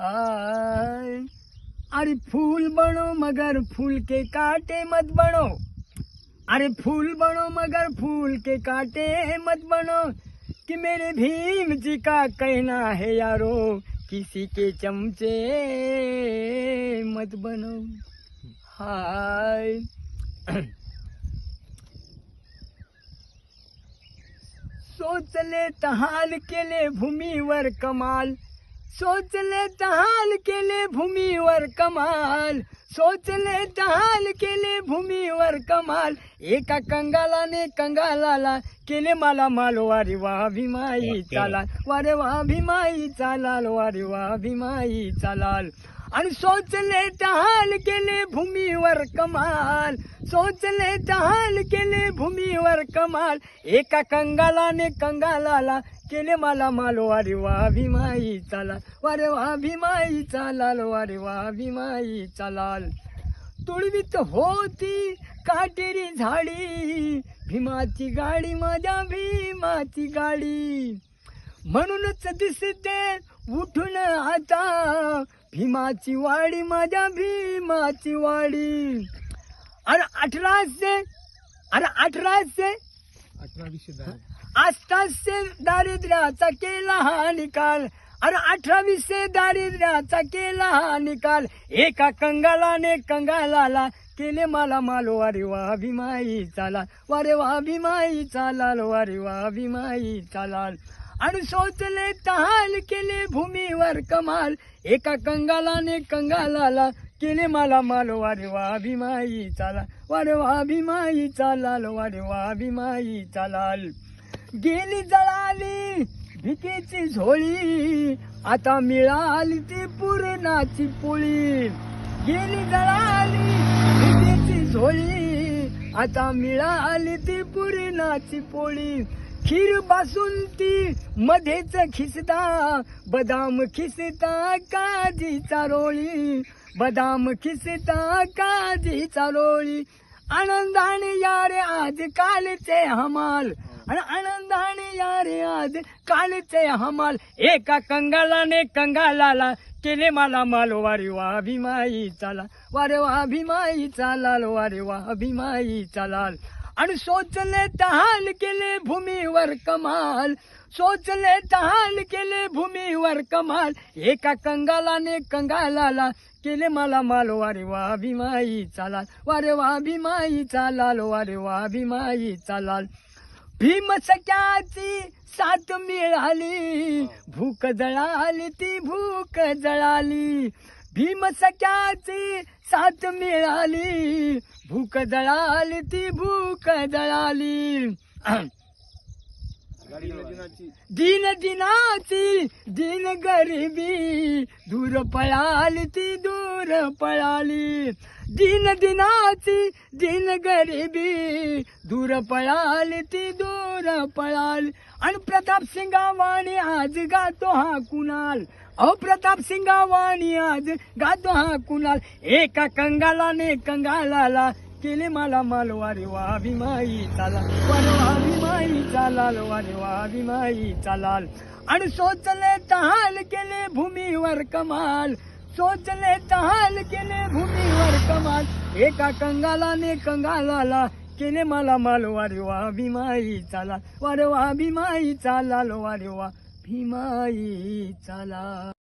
हाय। अरे फूल बनो मगर फूल के कांटे मत बनो। अरे फूल बनो मगर फूल के कांटे मत बनो। कि मेरे भीम जी का कहना है यारो, किसी के चमचे मत बनो। हाय। सोचले तहाल केले भूमीवर कमाल। सोचले तहाल केले भूमीवर कमाल. सोचले तहाल केले भूमीवर कमाल. एका कंगालाने कंगालाला केले मला माल वारे वा भीमाई चालाल. वारे वा भीमाई चालाल वारे वा भीमाई चालाल. आणि सोचले तहाल केले भूमीवर कमाल. सोचले तहाल केले भूमीवर कमाल. एका कंगालाने कंगालाला केले मला माल. वारे वा भीमाई चालाल. वारे वा भीमाई चालाल. वारे वा भीमाई चालाल. तुळवीत होती काटेरी झाडी. भीमाची गाडी माझ्या भीमाची गाडी. म्हणूनच दिसते उठून आता भीमाची वाडी माझ्या भीमाची वाडी. अरे अठराशे अरे अठराशे. आस्ताशे दारिद्र्याचा केला हा निकाल. अरे अठरावीसशे दारिद्र्याचा केला हा निकाल. एका कंगालाने कंगालाला केले मला माल वारे वा भीमाई चाला वारे वा भीमाई चालाल वारे वा भीमाई चालाल. आणि सोचले तहाल केले भूमीवर कमाल. एका कंगालाने कंगालाला केले मला माल. वारे वा भीमाई चाला. वारे वा भीमाई चालाल. वारे वा भीमाई चालाल. गेली जळाली भिकेची झोळी. आता मिळाली ती पुरणाची पोळी. गेली जळाली भिकेची झोळी. आता मिळाली ती पुरणाची पोळी. खीर बासुंती मध्येच खिसता बदाम खिसता काजी चारोळी बदाम खिसता काजी चारोळी आनंदाने यारे आज कालचे हमाल आणि आनंदाने यारे आज कालचे हमाल. एका कंगालाने कंगालाला केले मला माल. वारे वा अभिमाई चाला वारे वा अभिमाई चालाल वारे वा अभिमाई चालाल आणि सोचले तहाल केले भूमीवर कमाल. सोचले तहाल केले भूमीवर कमाल. एका कंगालाने कंगालाला केले मला माल. वारे वा भीमाई चालाल. वारे वा भीमाई चालाल. वारे वा भीमाई चालाल. भीम सख्याची साथ मिळाली. भूक जळाली ती भूक जळाली. भीम सख्याची साथ मिळाली. भूक जळाली ती भूक जळाली. दिन दिनाची दिन गरिबी दूर पळाली ती दूर पळाली. दिन दिनाची दिन गरिबी दूर पळाली ती दूर पळाली. आणि प्रताप सिंगावाणी आज गातो हा कुणाल. अहो प्रताप सिंगावाणी आज गातो हा कुणाल. एका कंगालाने कंगालाला केले मला माल वारे वा भीमाई चाला वारे वा भीमाई चालाल वारे वा भीमाई चालाल. आणि सोचले तहाल केले भूमीवर कमाल. सोचले तहाल केले भूमीवर कमाल. एका कंगालाने कंगालाला केले मला माल वारे वा भीमाई चाला वारे वा भीमाई चालाल वारे वा भीमाई चला.